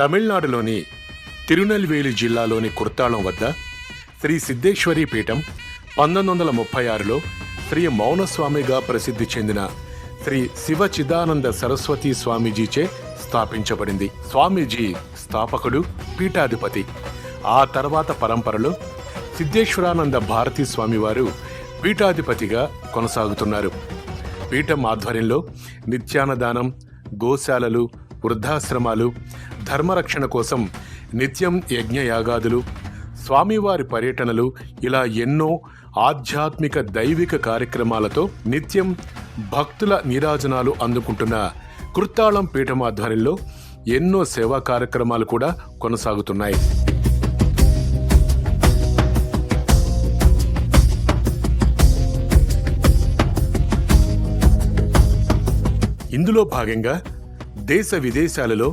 తమిళనాడులోని తిరునెల్వేలి జిల్లాలోని కుర్తాళం వద్ద శ్రీ సిద్ధేశ్వరి పీఠం పంతొమ్మిది వందల ముప్పై ఆరులో శ్రీ మౌనస్వామిగా ప్రసిద్ధి చెందిన శ్రీ శివ చిదానంద సరస్వతి స్వామీజీచే స్థాపించబడింది. స్వామీజీ స్థాపకుడు పీఠాధిపతి. ఆ తర్వాత పరంపరలో సిద్ధేశ్వరానంద భారతీ స్వామివారు పీఠాధిపతిగా కొనసాగుతున్నారు. పీఠం ఆధ్వర్యంలో నిత్యాన్నదానం గోశాలలు వృద్ధాశ్రమాలు ధర్మరక్షణ కోసం నిత్యం యజ్ఞయాగాదులు స్వామివారి పర్యటనలు ఇలా ఎన్నో ఆధ్యాత్మిక దైవిక కార్యక్రమాలతో నిత్యం భక్తుల నీరాజనాలు అందుకుంటున్న కృత్తాళం పీఠం ఆధ్వర్యంలో ఎన్నో సేవా కార్యక్రమాలు కూడా కొనసాగుతున్నాయి. ఇందులో భాగంగా దేశ విదేశాలలో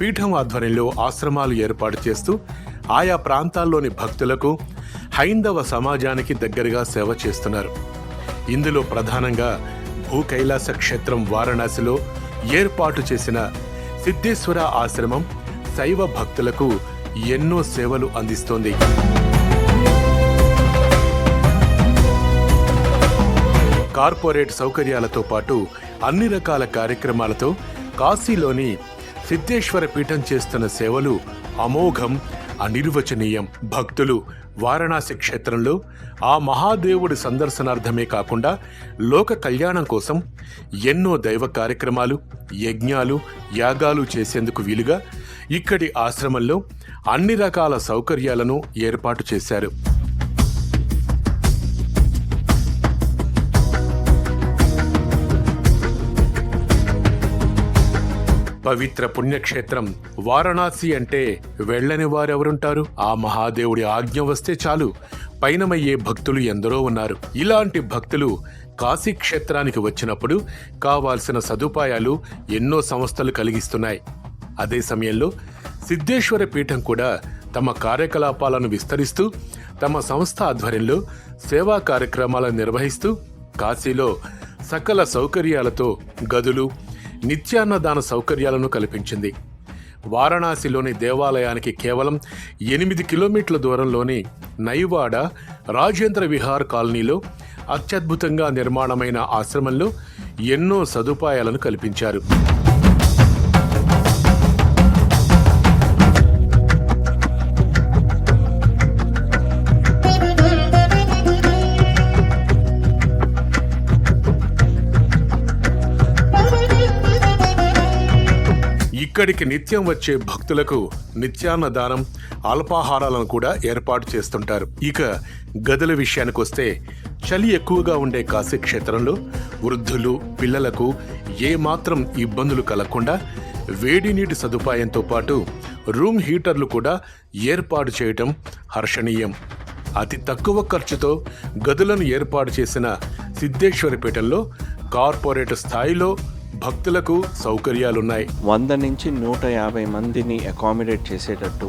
పీఠం ఆధ్వర్యంలో ఆశ్రమాలు ఏర్పాటు చేస్తూ ఆయా ప్రాంతాల్లోని భక్తులకు హైందవ సమాజానికి దగ్గరగా సేవ చేస్తున్నారు. ఇందులో ప్రధానంగా భూ కైలాస క్షేత్రం వారణాసిలో ఏర్పాటు చేసిన సిద్ధేశ్వర ఆశ్రమం శైవ భక్తులకు ఎన్నో సేవలు అందిస్తోంది. కార్పొరేట్ సౌకర్యాలతో పాటు అన్ని రకాల కార్యక్రమాలతో కాశీలోని సిద్ధేశ్వర పీఠం చేస్తున్న సేవలు అమోఘం అనిర్వచనీయం. భక్తులు వారణాసి క్షేత్రంలో ఆ మహాదేవుడి సందర్శనార్థమే కాకుండా లోక కళ్యాణం కోసం ఎన్నో దైవ కార్యక్రమాలు యజ్ఞాలు యాగాలు చేసేందుకు వీలుగా ఇక్కడి ఆశ్రమంలో అన్ని రకాల సౌకర్యాలను ఏర్పాటు చేశారు. పవిత్ర పుణ్యక్షేత్రం వారణాసి అంటే వెళ్ళని వారెవరుంటారు? ఆ మహాదేవుడి ఆజ్ఞ వస్తే చాలు. పయనమయ్యే భక్తులు ఎందరో ఉన్నారు. ఇలాంటి భక్తులు కాశీ క్షేత్రానికి వచ్చినప్పుడు కావాల్సిన సదుపాయాలు ఎన్నో సంస్థలు కలిగిస్తున్నాయి. అదే సమయంలో సిద్ధేశ్వర పీఠం కూడా తమ కార్యకలాపాలను విస్తరిస్తూ తమ సంస్థ ఆధ్వర్యంలో సేవా కార్యక్రమాలను నిర్వహిస్తూ కాశీలో సకల సౌకర్యాలతో గదులు నిత్యాన్నదాన సౌకర్యాలను కల్పించింది. వారణాసిలోని దేవాలయానికి కేవలం ఎనిమిది కిలోమీటర్ల దూరంలోని నైవాడ రాజేంద్ర విహార్ కాలనీలో అత్యద్భుతంగా నిర్మాణమైన ఆశ్రమంలో ఎన్నో సదుపాయాలను కల్పించారు. ఇక్కడికి నిత్యం వచ్చే భక్తులకు నిత్యాన్నదానం అల్పాహారాలను కూడా ఏర్పాటు చేస్తుంటారు. ఇక గదుల విషయానికి వస్తే చలి ఎక్కువగా ఉండే కాశీ క్షేత్రంలో వృద్ధులు పిల్లలకు ఏమాత్రం ఇబ్బందులు కలగకుండా వేడి నీటి సదుపాయంతో పాటు రూమ్ హీటర్లు కూడా ఏర్పాటు చేయటం హర్షణీయం. అతి తక్కువ ఖర్చుతో గదులను ఏర్పాటు చేసిన సిద్ధేశ్వరపేటలో కార్పొరేట్ స్థాయిలో భక్తులకు సౌకర్యాలున్నాయి. వంద నుంచి నూట యాభై మందిని అకామిడేట్ చేసేటట్టు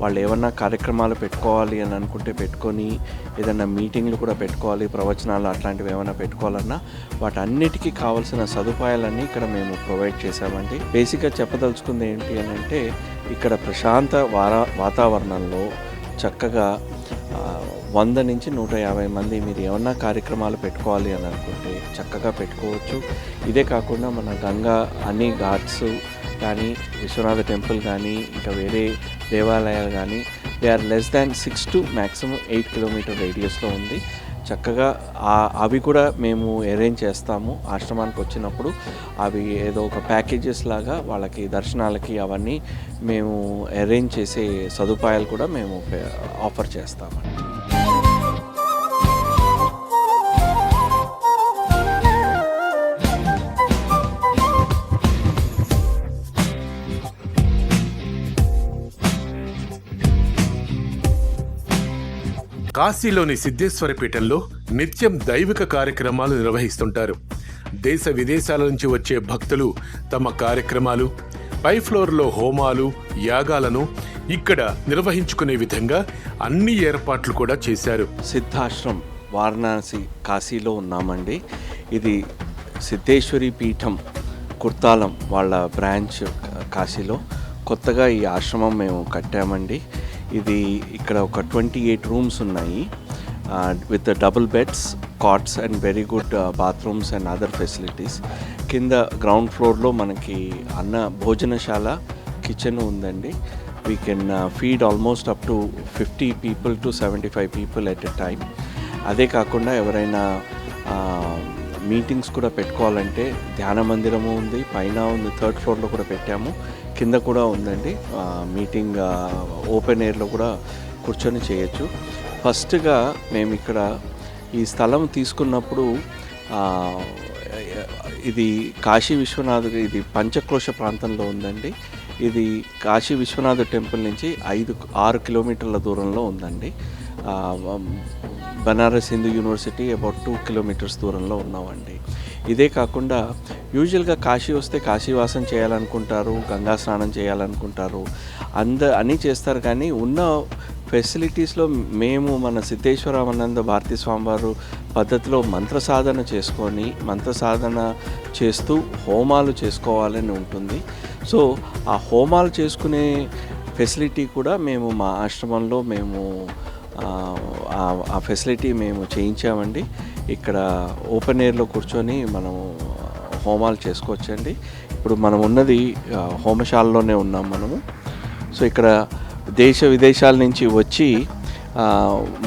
వాళ్ళు ఏమన్నా కార్యక్రమాలు పెట్టుకోవాలి అని అనుకుంటే పెట్టుకొని ఏదన్నా మీటింగ్లు కూడా పెట్టుకోవాలి ప్రవచనాలు అట్లాంటివి ఏమైనా పెట్టుకోవాలన్నా వాటన్నిటికీ కావాల్సిన సదుపాయాలన్నీ ఇక్కడ మేము ప్రొవైడ్ చేసామండి బేసిక్గా చెప్పదలుచుకుంది ఏంటి అని అంటే ఇక్కడ ప్రశాంత వారా వాతావరణంలో చక్కగా వంద నుంచి నూట యాభై మంది మీరు ఏమన్నా కార్యక్రమాలు పెట్టుకోవాలి అని అనుకుంటే చక్కగా పెట్టుకోవచ్చు. ఇదే కాకుండా మన గంగా అన్ని ఘాట్స్ కానీ విశ్వనాథ టెంపుల్ కానీ ఇంకా వేరే దేవాలయాలు కానీ they are less than six to maximum eight kilometre రేడియస్లో ఉంది. చక్కగా అవి కూడా మేము అరేంజ్ చేస్తాము. ఆశ్రమానికి వచ్చినప్పుడు అవి ఏదో ఒక ప్యాకేజెస్ లాగా వాళ్ళకి దర్శనాలకి అవన్నీ మేము అరేంజ్ చేసే సదుపాయాలు కూడా మేము ఆఫర్ చేస్తాము. కాశీలోని సిద్ధేశ్వర పీఠంలో నిత్యం దైవిక కార్యక్రమాలు నిర్వహిస్తుంటారు. దేశ విదేశాల నుంచి వచ్చే భక్తులు తమ కార్యక్రమాలు పై ఫ్లోర్లో హోమాలు యాగాలను ఇక్కడ నిర్వహించుకునే విధంగా అన్ని ఏర్పాట్లు కూడా చేశారు. సిద్ధాశ్రం వారణాసి కాశీలో ఉన్నామండి. ఇది సిద్ధేశ్వరి పీఠం కుర్తాలం వాళ్ళ బ్రాంచ్ కాశీలో. కొత్తగా ఈ ఆశ్రమం మేము కట్టామండి. ఇది ఇక్కడ ఒక ట్వంటీ ఎయిట్ రూమ్స్ ఉన్నాయి with double beds cots and very good bathrooms and other facilities కింద గ్రౌండ్ ఫ్లోర్లో మనకి అన్న భోజనశాల కిచెన్ ఉందండి. We can feed almost up to fifty people to seventy five people at a time అదే కాకుండా ఎవరైనా మీటింగ్స్ కూడా పెట్టుకోవాలంటే ధ్యాన మందిరము ఉంది పైన ఉంది థర్డ్ ఫ్లోర్లో కూడా పెట్టాము. కింద కూడా ఉందండి. మీటింగ్ ఓపెన్ ఎయిర్లో కూడా కూర్చొని చేయొచ్చు. ఫస్ట్గా మేము ఇక్కడ ఈ స్థలం తీసుకున్నప్పుడు ఇది కాశీ విశ్వనాథ్ ఇది పంచక్రోశ ప్రాంతంలో ఉందండి. ఇది కాశీ విశ్వనాథ టెంపుల్ నుంచి ఐదు ఆరు కిలోమీటర్ల దూరంలో ఉందండి. Banaras Hindu university about two kilometres దూరంలో ఉన్నామండి. ఇదే కాకుండా యూజువల్గా కాశీ వస్తే కాశీవాసం చేయాలనుకుంటారు గంగా స్నానం చేయాలనుకుంటారు. అంద అన్నీ చేస్తారు కానీ ఉన్న ఫెసిలిటీస్లో మేము మన సిద్ధేశ్వరానంద భారతీ స్వామివారు పద్ధతిలో మంత్ర సాధన చేసుకొని మంత్ర సాధన చేస్తూ హోమాలు చేసుకోవాలని ఉంటుంది. సో ఆ హోమాలు చేసుకునే ఫెసిలిటీ కూడా మేము మా ఆశ్రమంలో మేము ఆ ఫెసిలిటీ మేము చేయించామండి. ఇక్కడ ఓపెన్ ఎయిర్లో కూర్చొని మనము హోమాలు చేసుకోవచ్చండి. ఇప్పుడు మనం ఉన్నది హోమశాలలోనే ఉన్నాం మనము. సో ఇక్కడ దేశ విదేశాల నుంచి వచ్చి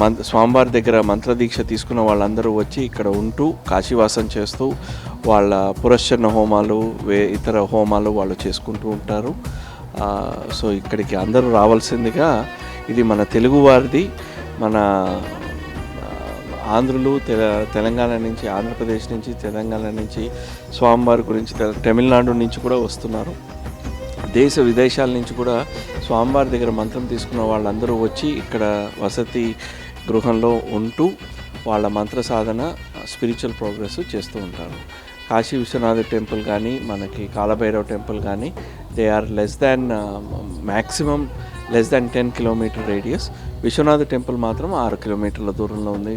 మంత్ స్వామివారి దగ్గర మంత్రదీక్ష తీసుకున్న వాళ్ళందరూ వచ్చి ఇక్కడ ఉంటూ కాశీవాసం చేస్తూ వాళ్ళ పురశ్చన్న హోమాలు వే ఇతర హోమాలు వాళ్ళు చేసుకుంటూ ఉంటారు. సో ఇక్కడికి అందరూ రావాల్సిందిగా ఇది మన తెలుగువారిది. మన ఆంధ్రులు తెల తెలంగాణ నుంచి ఆంధ్రప్రదేశ్ నుంచి తెలంగాణ నుంచి స్వామివారి గురించి తమిళనాడు నుంచి కూడా వస్తున్నారు. దేశ విదేశాల నుంచి కూడా స్వామివారి దగ్గర మంత్రం తీసుకున్న వాళ్ళందరూ వచ్చి ఇక్కడ వసతి గృహంలో ఉంటూ వాళ్ళ మంత్ర సాధన స్పిరిచువల్ ప్రోగ్రెస్ చేస్తూ ఉంటారు. కాశీ విశ్వనాథ టెంపుల్ కానీ మనకి కాలభైరవ టెంపుల్ కానీ they are less than maximum less than ten kilometre radius Vishwanatha temple మాత్రం ఆరు కిలోమీటర్ల దూరంలో ఉంది.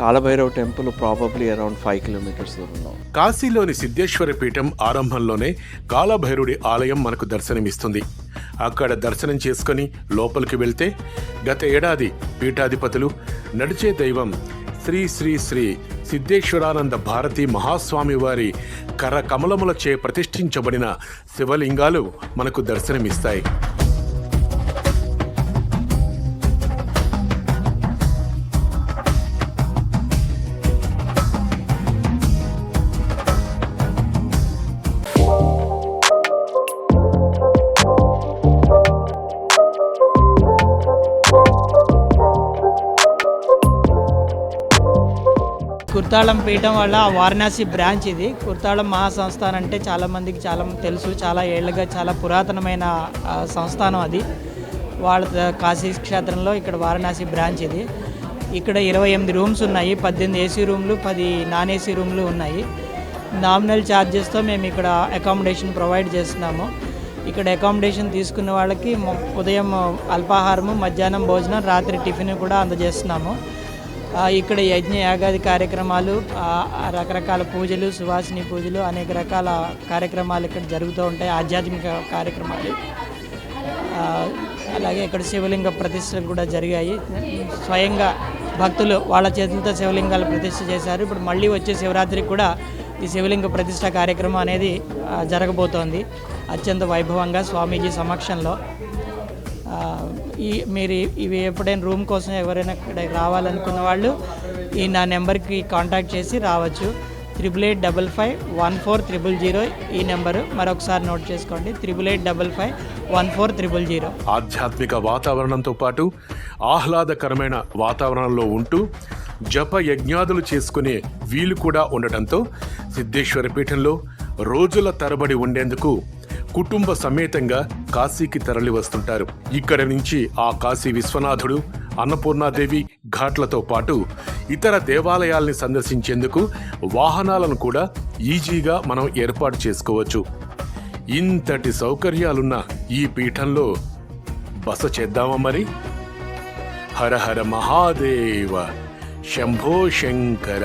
Kalabhairav temple probably around five kilometres దూరంలో కాశీలోని సిద్ధేశ్వర పీఠం ఆరంభంలోనే కాలభైరుడి ఆలయం మనకు దర్శనమిస్తుంది. అక్కడ దర్శనం చేసుకుని లోపలికి వెళ్తే గత ఏడాది పీఠాధిపతులు నడిచే దైవం శ్రీ శ్రీ శ్రీ సిద్ధేశ్వరానంద భారతి మహాస్వామి వారి కర్ర కమలములచే ప్రతిష్ఠించబడిన శివలింగాలు మనకు దర్శనమిస్తాయి. కుర్తాళం పీఠం వల్ల వారణాసి బ్రాంచ్ ఇది. కుర్తాళం మహాసంస్థానం అంటే చాలామందికి చాలా తెలుసు. చాలా ఏళ్ళుగా చాలా పురాతనమైన సంస్థానం అది. వాళ్ళ కాశీ క్షేత్రంలో ఇక్కడ వారణాసి బ్రాంచ్ ఇది. ఇక్కడ ఇరవై ఎనిమిది రూమ్స్ ఉన్నాయి. పద్దెనిమిది ఏసీ రూమ్లు పది నాన్ ఏసీ రూమ్లు ఉన్నాయి. నామినల్ ఛార్జెస్తో మేము ఇక్కడ అకామిడేషన్ ప్రొవైడ్ చేస్తున్నాము. ఇక్కడ అకామిడేషన్ తీసుకున్న వాళ్ళకి ఉదయం అల్పాహారము మధ్యాహ్నం భోజనం రాత్రి టిఫిన్ కూడా అందజేస్తున్నాము. ఇక్కడ యజ్ఞ యాగాది కార్యక్రమాలు రకరకాల పూజలు సువాసిని పూజలు అనేక రకాల కార్యక్రమాలు ఇక్కడ జరుగుతూ ఉంటాయి ఆధ్యాత్మిక కార్యక్రమాలు. అలాగే ఇక్కడ శివలింగ ప్రతిష్టలు కూడా జరిగాయి. స్వయంగా భక్తులు వాళ్ళ చేతులతో శివలింగాలు ప్రతిష్ఠ చేశారు. ఇప్పుడు మళ్ళీ వచ్చే శివరాత్రికి కూడా ఈ శివలింగ ప్రతిష్ట కార్యక్రమం అనేది జరగబోతోంది. అత్యంత వైభవంగా స్వామీజీ సమక్షంలో. ఈ మీరు ఇవి ఎప్పుడైనా రూమ్ కోసం ఎవరైనా ఇక్కడ రావాలనుకున్న వాళ్ళు ఈ నా నెంబర్కి కాంటాక్ట్ చేసి రావచ్చు. Triple eight double five one four triple zero ఈ నెంబరు. మరొకసారి నోట్ చేసుకోండి. Triple eight double five one four triple zero. ఆధ్యాత్మిక వాతావరణంతో పాటు ఆహ్లాదకరమైన వాతావరణంలో ఉంటూ జప యజ్ఞాదులు చేసుకునే వీలు కూడా ఉండటంతో సిద్ధేశ్వర పీఠంలో రోజుల తరబడి ఉండేందుకు కుటుంబ సమేతంగా కాశీకి తరలి వస్తుంటారు. ఇక్కడి నుంచి ఆ కాశీ విశ్వనాథుడు అన్నపూర్ణాదేవి ఘాట్లతో పాటు ఇతర దేవాలయాల్ని సందర్శించేందుకు వాహనాలను కూడా ఈజీగా మనం ఏర్పాటు చేసుకోవచ్చు. ఇంతటి సౌకర్యాలున్న ఈ పీఠంలో బస చేద్దామా మరి? హర హర మహాదేవ శంభో శంకర.